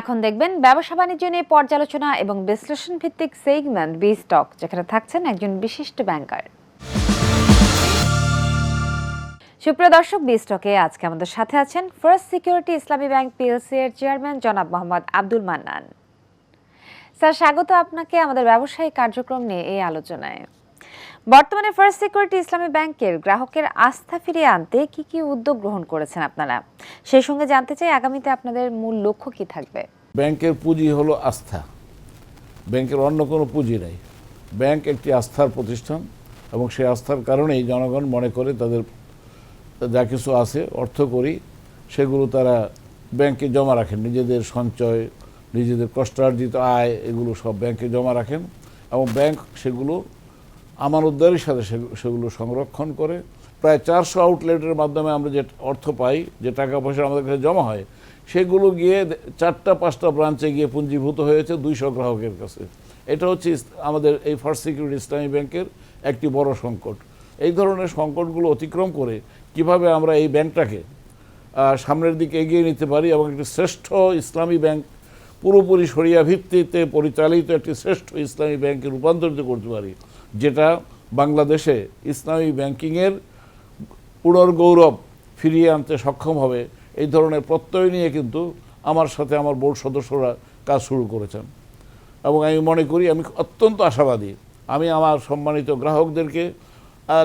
এখন দেখবেন ব্যবসা বাণিজ্য নিয়ে পর্যালোচনা এবং বিশ্লেষণ ভিত্তিক সেগমেন্ট বি স্টক যেখানে থাকছেন একজন বিশিষ্ট ব্যাংকার। সুপ্রিয় দর্শক বি স্টকে আজকে আমাদের সাথে আছেন first security Islami bank PLC এর চেয়ারম্যান জনাব মোহাম্মদ আব্দুল মান্নান। স্যার, স্বাগত আপনাকে আমাদের ব্যবসায়িক কার্যক্রম নিয়ে এই আলোচনায়। বর্তমানে ফার্স্ট সিকিউরিটি ইসলামী ব্যাংকের গ্রাহকের আস্থা ফিরিয়ে আনতে কি কি উদ্যোগ গ্রহণ করেছেন আপনারা? সেই সঙ্গে জানতে চাই আগামীতে আপনাদের মূল লক্ষ্য কি থাকবে? ব্যাংকের পুঁজি হলো আস্থা। ব্যাংকের অন্য কোনো পুঁজি নাই। ব্যাংক একটি আস্থার প্রতিষ্ঠান এবং সেই আস্থার কারণেই জনগণ মনে করে তাদের যা কিছু আছে, অর্থ করি, সেগুলো তারা ব্যাংকে জমা রাখেন। নিজেদের সঞ্চয়, নিজেদের কষ্টার্জিত আয়, এগুলো সব ব্যাংকে জমা রাখেন এবং ব্যাংক সেগুলো আমানতদারির সাথে সেগুলো সংরক্ষণ করে। প্রায় চারশো আউটলেটের মাধ্যমে আমরা যে অর্থ পাই, যে টাকা পয়সা আমাদের কাছে জমা হয়, সেগুলো গিয়ে চারটা, পাঁচটা ব্রাঞ্চে গিয়ে পুঞ্জীভূত হয়েছে দুইশো গ্রাহকের কাছে। এটা হচ্ছে আমাদের এই ফার্স্ট সিকিউরিটি ইসলামী ব্যাংকের একটি বড় সংকট। এই ধরনের সংকটগুলো অতিক্রম করে কীভাবে আমরা এই ব্যাংকটাকে সামনের দিকে এগিয়ে নিতে পারি এবং একটি শ্রেষ্ঠ ইসলামী ব্যাংক পুরোপুরি সরিয়া ভিত্তিতে পরিচালিত একটি শ্রেষ্ঠ ইসলামী ব্যাংকে রূপান্তরিত করতে পারি। যেটা বাংলাদেশে ইসলামী ব্যাংকিংয়ের পুনর্গৌরব ফিরিয়ে আনতে সক্ষম হবে, এই ধরনের প্রত্যয় নিয়ে কিন্তু আমার সাথে আমার বোর্ড সদস্যরা কাজ শুরু করেছেন। এবং আমি মনে করি, আমি অত্যন্ত আশাবাদী। আমি আমার সম্মানিত গ্রাহকদেরকে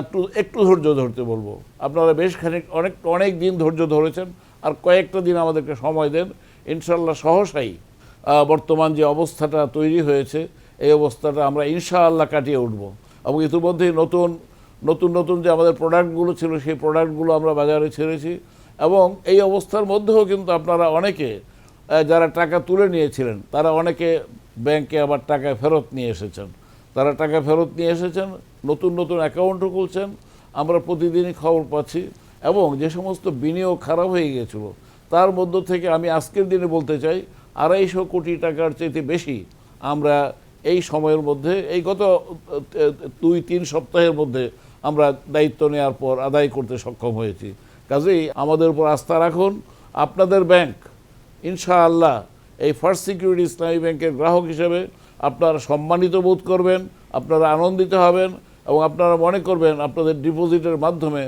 একটু একটু ধৈর্য ধরতে বলব। আপনারা বেশ খানিক, অনেক অনেক দিন ধৈর্য ধরেছেন আর কয়েকটা দিন আমাদেরকে সময় দেন। ইনশাল্লাহ সহসাই বর্তমান যে অবস্থাটা তৈরি হয়েছে এই অবস্থাটা আমরা ইনশাআল্লাহ কাটিয়ে উঠব। এবং ইতিমধ্যেই নতুন নতুন নতুন যে আমাদের প্রোডাক্টগুলো ছিল, সেই প্রোডাক্টগুলো আমরা বাজারে ছেড়েছি। এবং এই অবস্থার মধ্যেও কিন্তু আপনারা অনেকে যারা টাকা তুলে নিয়েছিলেন, তারা অনেকে ব্যাংকে আবার টাকা ফেরত নিয়ে এসেছেন। তারা টাকা ফেরত নিয়ে এসেছেন, নতুন নতুন অ্যাকাউন্টও খুলছেন, আমরা প্রতিদিনই খবর পাচ্ছি। এবং যে সমস্ত বিনিয়োগ খারাপ হয়ে গিয়েছিল, তার মধ্য থেকে আমি আজকের দিনে বলতে চাই, আড়াইশো কোটি টাকার চাইতে বেশি আমরা এই সময়ের মধ্যে, এই গত দুই, তিন সপ্তাহের মধ্যে আমরা দায়িত্ব নেওয়ার পর আদায় করতে সক্ষম হয়েছি। কাজেই আমাদের উপর আস্থা রাখুন। আপনাদের ব্যাংক, ইনশাআল্লাহ এই ফার্স্ট সিকিউরিটি ইসলামী ব্যাংকের গ্রাহক হিসেবে আপনারা সম্মানিত বোধ করবেন, আপনারা আনন্দিত হবেন এবং আপনারা মনে করবেন আপনাদের ডিপোজিটের মাধ্যমে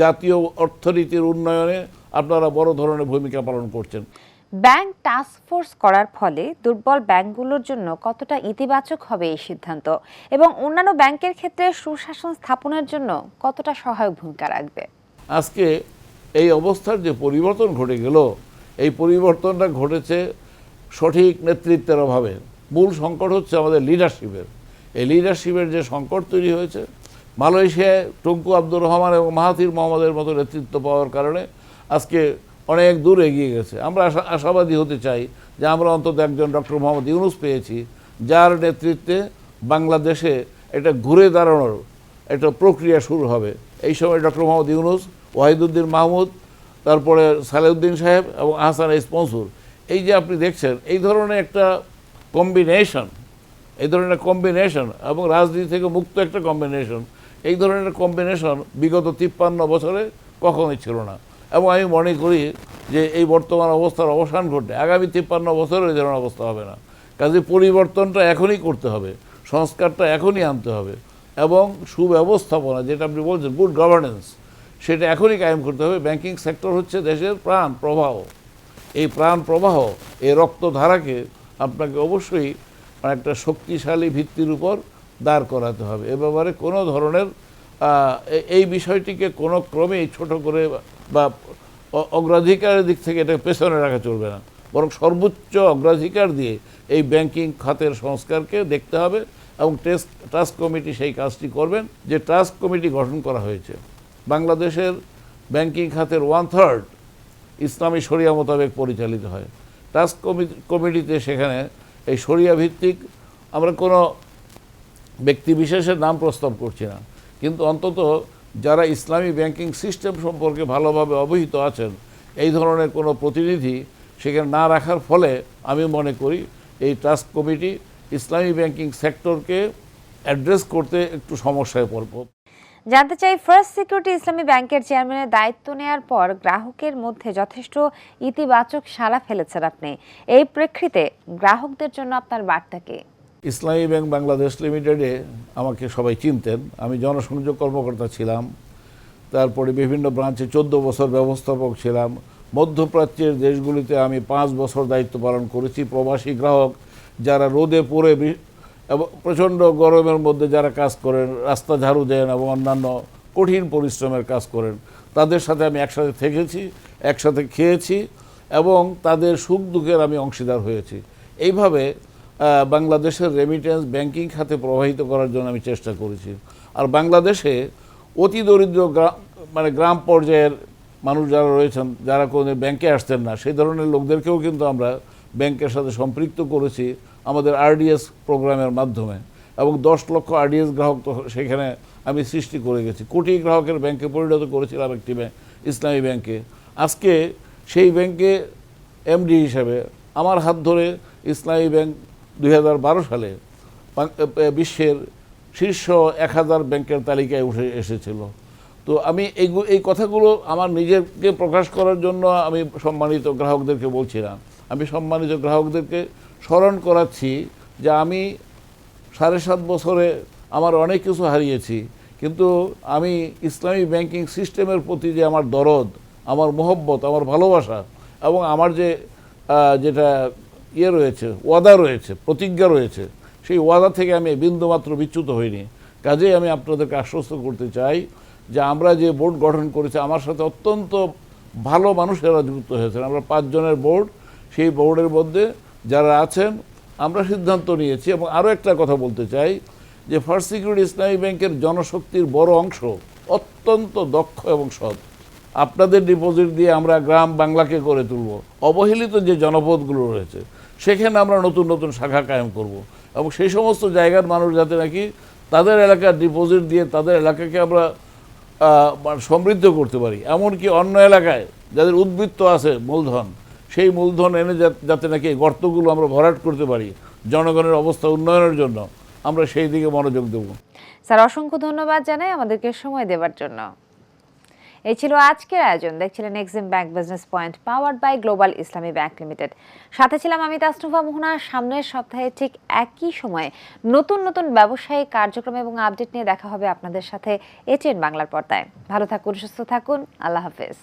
জাতীয় অর্থনীতির উন্নয়নে আপনারা বড় ধরনের ভূমিকা পালন করছেন। ব্যাংক টাস্ক ফোর্স করার ফলে দুর্বল ব্যাংকগুলোর জন্য কতটা ইতিবাচক হবে এই সিদ্ধান্ত? এবং অন্যান্য ব্যাংকের ক্ষেত্রে সুশাসন স্থাপনের জন্য কতটা সহায়ক ভূমিকা রাখবে? আজকে এই অবস্থার যে পরিবর্তন ঘটে গেল, এই পরিবর্তনটা ঘটেছে সঠিক নেতৃত্বের অভাবে। মূল সংকট হচ্ছে আমাদের লিডারশিপের এই লিডারশিপের যে সংকট তৈরি হয়েছে, মালয়েশিয়ায় টঙ্কু আব্দুর রহমান এবং মাহাথির মোহাম্মদের মতো নেতৃত্ব পাওয়ার কারণে আজকে অনেক দূর এগিয়ে গেছে। আমরা আশা, আশাবাদী হতে চাই যে আমরা অন্তত একজন ডক্টর মোহাম্মদ ইউনুস পেয়েছি, যার নেতৃত্বে বাংলাদেশে এটা ঘুরে দাঁড়ানোর একটা প্রক্রিয়া শুরু হবে। এই সময় ডক্টর মোহাম্মদ ইউনুস, ওয়াহিদুদ্দিন মাহমুদ, তারপরে সালেউদ্দিন সাহেব এবং আহসান ইস মনসুর। এই যে আপনি দেখছেন, এই ধরনের একটা কম্বিনেশন এই ধরনের কম্বিনেশন এবং রাজনীতি থেকে মুক্ত একটা কম্বিনেশন এই ধরনের কম্বিনেশন বিগত তিপ্পান্ন বছরে কখনোই ছিল না। এবং আমি মনে করি যে এই বর্তমান অবস্থার অবসান ঘটে আগামী তিপ্পান্ন বছরে এই ধরনের অবস্থা হবে না। কাজে পরিবর্তনটা এখনই করতে হবে, সংস্কারটা এখনই আনতে হবে এবং সুব্যবস্থাপনা, যেটা আপনি বলছেন গুড গভর্নেন্স সেটা এখনই কায়েম করতে হবে। ব্যাংকিং সেক্টর হচ্ছে দেশের প্রাণ প্রবাহ। এই প্রাণ প্রবাহ, এই রক্তধারাকে আপনাকে অবশ্যই একটা শক্তিশালী ভিত্তির উপর দাঁড় করাতে হবে। এ ব্যাপারে কোনো ধরনের এই বিষয়টিকে কোনো ক্রমেই ছোট করে বা অগ্রাধিকারের দিক থেকে এটা পেছনে রাখা চলবে না। বরং সর্বোচ্চ অগ্রাধিকার দিয়ে এই ব্যাংকিং খাতের সংস্কারকে দেখতে হবে এবং টেস্ট টাস্ক কমিটি সেই কাজটি করবেন যে টাস্ক কমিটি গঠন করা হয়েছে। বাংলাদেশের ব্যাংকিং খাতের ওয়ান থার্ড ইসলামী শরিয়া মোতাবেক পরিচালিত হয়। টাস্ক কমি- কমিটিতে সেখানে এই শরিয়া ভিত্তিক আমরা কোনো ব্যক্তি বিশেষের নাম প্রস্তাব করছি না। কিন্তু অন্তত যারা ইসলামী ব্যাংকিং সিস্টেম সম্পর্কে ভালোভাবে অবহিত আছেন, এই ধরনের কোনো প্রতিনিধি সেখানে না রাখার ফলে আমি মনে করি এই টাস্ক কমিটি ইসলামী ব্যাংকিং সেক্টরকে অ্যাড্রেস করতে একটু সমস্যায় পড়ব। জানতে চাই ফার্স্ট সিকিউরিটি ইসলামী ব্যাংকের চেয়ারম্যানের দায়িত্ব নেয়ার পর গ্রাহকের মধ্যে যথেষ্ট ইতিবাচক সাড়া ফেলেছেন আপনি। এই প্রেক্ষিতে গ্রাহকদের জন্য আপনার বার্তা কি? ইসলামী ব্যাংক বাংলাদেশ লিমিটেডে আমাকে সবাই চিনতেন। আমি জনসংযোগ কর্মকর্তা ছিলাম। তারপরে বিভিন্ন ব্রাঞ্চে চোদ্দ বছর ব্যবস্থাপক ছিলাম। মধ্যপ্রাচ্যের দেশগুলিতে আমি পাঁচ বছর দায়িত্ব পালন করেছি। প্রবাসী গ্রাহক যারা রোদে পড়ে এবং প্রচণ্ড গরমের মধ্যে যারা কাজ করেন, রাস্তা ঝাড়ু দেন এবং অন্যান্য কঠিন পরিশ্রমের কাজ করেন, তাদের সাথে আমি একসাথে থেকেছি, একসাথে খেয়েছি এবং তাদের সুখ দুঃখের আমি অংশীদার হয়েছি। এইভাবে বাংলাদেশের রেমিটেন্স ব্যাংকিং খাতে প্রবাহিত করার জন্য আমি চেষ্টা করেছি। আর বাংলাদেশে অতি দরিদ্র মানে গ্রাম পর্যায়ের মানুষ যারা রয়েছেন, যারা কোনো ব্যাংকে আসতেন না, সেই ধরনের লোকদেরকেও কিন্তু আমরা ব্যাংকের সাথে সম্পৃক্ত করেছি আমাদের আরডিএস প্রোগ্রামের মাধ্যমে। এবং দশ লক্ষ আরডিএস গ্রাহক তো সেখানে আমি সৃষ্টি করে গেছি। কোটি গ্রাহকের ব্যাংকে পরিণত করেছিলাম একটি ব্যাংক, ইসলামী ব্যাংকে। আজকে সেই ব্যাংকে এমডি হিসাবে আমার হাত ধরে ইসলামী ব্যাংক দুই হাজার বারো সালে বাং- এ, বিশ্বের শীর্ষ এক হাজার ব্যাংকের তালিকায় উঠে এসেছিল। তো আমি এই এই কথাগুলো আমার নিজেকে প্রকাশ করার জন্য আমি সম্মানিত গ্রাহকদেরকে বলছি না। আমি সম্মানিত গ্রাহকদেরকে স্মরণ করাচ্ছি যে আমি সাড়ে সাত বছরে আমার অনেক কিছু হারিয়েছি কিন্তু আমি ইসলামী ব্যাংকিং সিস্টেমের প্রতি যে আমার দরদ আমার মোহব্বত আমার ভালোবাসা এবং আমার যে যেটা ইয়ে রয়েছে, ওয়াদা রয়েছে, প্রতিজ্ঞা রয়েছে। সেই ওয়াদা থেকে আমি বিন্দুমাত্র বিচ্যুত হইনি। কাজেই আমি আপনাদেরকে আশ্বস্ত করতে চাই যে আমরা যে বোর্ড গঠন করেছি, আমার সাথে অত্যন্ত ভালো মানুষেরা যুক্ত হয়েছেন। আমরা পাঁচজনের বোর্ড, সেই বোর্ডের মধ্যে যারা আছেন, আমরা সিদ্ধান্ত নিয়েছি। এবং আরও একটা কথা বলতে চাই যে ফার্স্ট সিকিউরিটি ইসলামী ব্যাংকের জনশক্তির বড় অংশ অত্যন্ত দক্ষ এবং সৎ। আপনাদের ডিপোজিট দিয়ে আমরা গ্রাম বাংলাকে করে তুলব। অবহেলিত যে জনপদগুলো রয়েছে সেখানে আমরা নতুন নতুন শাখা কায়েম করব। এবং সেই সমস্ত জায়গার মানুষ যাতে নাকি তাদের এলাকার ডিপোজিট দিয়ে তাদের এলাকাকে আমরা মানে সমৃদ্ধ করতে পারি। এমনকি অন্য এলাকায় যাদের উদ্বৃত্ত আছে মূলধন, সেই মূলধন এনে যাতে নাকি গর্তগুলো আমরা ভরাট করতে পারি জনগণের অবস্থা উন্নয়নের জন্য, আমরা সেই দিকে মনোযোগ দেবো। স্যার, অসংখ্য ধন্যবাদ জানাই আমাদেরকে সময় দেওয়ার জন্য। এই ছিল আজকের আয়োজন। দেখছিলেন Exim bank business point powered by global Islami bank limited সাথে ছিলাম আমি তাসনুফা মোহনা। সামনের সপ্তাহে ঠিক একই সময়ে নতুন নতুন ব্যবসায়িক কার্যক্রম এবং আপডেট নিয়ে দেখা হবে আপনাদের সাথে এটিএন বাংলার পর্দায়। ভালো থাকুন, সুস্থ থাকুন। আল্লাহ হাফেজ।